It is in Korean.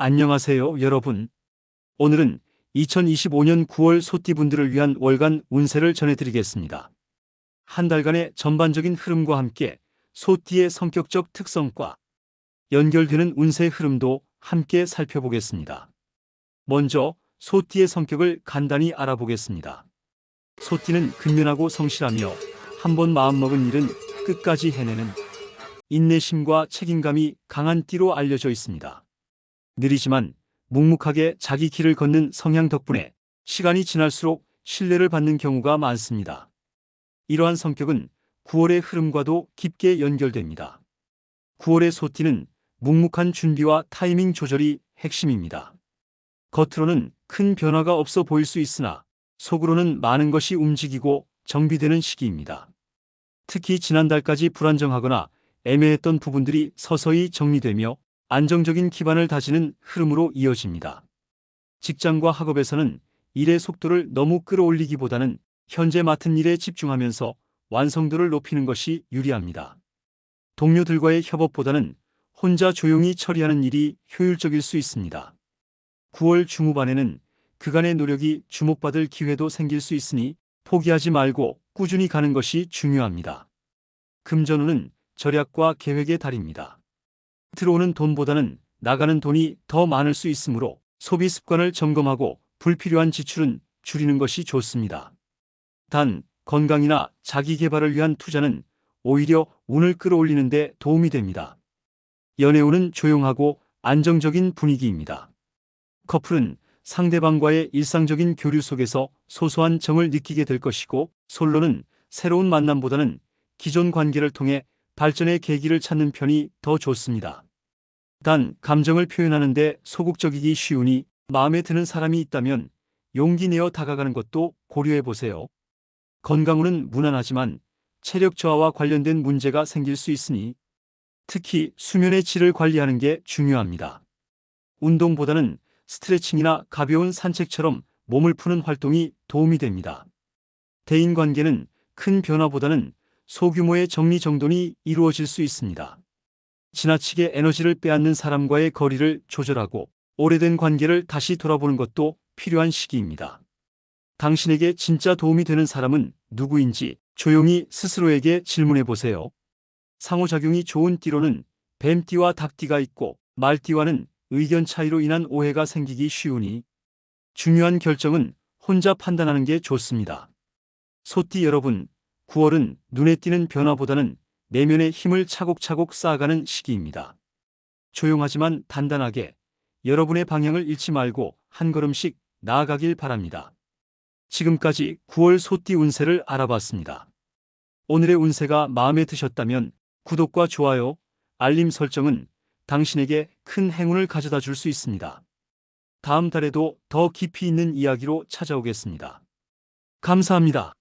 안녕하세요, 여러분. 오늘은 2025년 9월 소띠분들을 위한 월간 운세를 전해드리겠습니다. 한 달간의 전반적인 흐름과 함께 소띠의 성격적 특성과 연결되는 운세 흐름도 함께 살펴보겠습니다. 먼저 소띠의 성격을 간단히 알아보겠습니다. 소띠는 근면하고 성실하며 한 번 마음먹은 일은 끝까지 해내는 인내심과 책임감이 강한 띠로 알려져 있습니다. 느리지만 묵묵하게 자기 길을 걷는 성향 덕분에 시간이 지날수록 신뢰를 받는 경우가 많습니다. 이러한 성격은 9월의 흐름과도 깊게 연결됩니다. 9월의 소띠는 묵묵한 준비와 타이밍 조절이 핵심입니다. 겉으로는 큰 변화가 없어 보일 수 있으나 속으로는 많은 것이 움직이고 정비되는 시기입니다. 특히 지난달까지 불안정하거나 애매했던 부분들이 서서히 정리되며 안정적인 기반을 다지는 흐름으로 이어집니다. 직장과 학업에서는 일의 속도를 너무 끌어올리기보다는 현재 맡은 일에 집중하면서 완성도를 높이는 것이 유리합니다. 동료들과의 협업보다는 혼자 조용히 처리하는 일이 효율적일 수 있습니다. 9월 중후반에는 그간의 노력이 주목받을 기회도 생길 수 있으니 포기하지 말고 꾸준히 가는 것이 중요합니다. 금전운은 절약과 계획의 달입니다. 들어오는 돈보다는 나가는 돈이 더 많을 수 있으므로 소비 습관을 점검하고 불필요한 지출은 줄이는 것이 좋습니다. 단, 건강이나 자기 개발을 위한 투자는 오히려 운을 끌어올리는 데 도움이 됩니다. 연애운은 조용하고 안정적인 분위기입니다. 커플은 상대방과의 일상적인 교류 속에서 소소한 정을 느끼게 될 것이고, 솔로는 새로운 만남보다는 기존 관계를 통해 발전의 계기를 찾는 편이 더 좋습니다. 단, 감정을 표현하는데 소극적이기 쉬우니 마음에 드는 사람이 있다면 용기 내어 다가가는 것도 고려해 보세요. 건강운은 무난하지만 체력 저하와 관련된 문제가 생길 수 있으니 특히 수면의 질을 관리하는 게 중요합니다. 운동보다는 스트레칭이나 가벼운 산책처럼 몸을 푸는 활동이 도움이 됩니다. 대인 관계는 큰 변화보다는 소규모의 정리정돈이 이루어질 수 있습니다. 지나치게 에너지를 빼앗는 사람과의 거리를 조절하고 오래된 관계를 다시 돌아보는 것도 필요한 시기입니다. 당신에게 진짜 도움이 되는 사람은 누구인지 조용히 스스로에게 질문해 보세요. 상호작용이 좋은 띠로는 뱀띠와 닭띠가 있고 말띠와는 의견 차이로 인한 오해가 생기기 쉬우니 중요한 결정은 혼자 판단하는 게 좋습니다. 소띠 여러분, 9월은 눈에 띄는 변화보다는 내면의 힘을 차곡차곡 쌓아가는 시기입니다. 조용하지만 단단하게 여러분의 방향을 잃지 말고 한 걸음씩 나아가길 바랍니다. 지금까지 9월 소띠 운세를 알아봤습니다. 오늘의 운세가 마음에 드셨다면 구독과 좋아요, 알림 설정은 당신에게 큰 행운을 가져다 줄 수 있습니다. 다음 달에도 더 깊이 있는 이야기로 찾아오겠습니다. 감사합니다.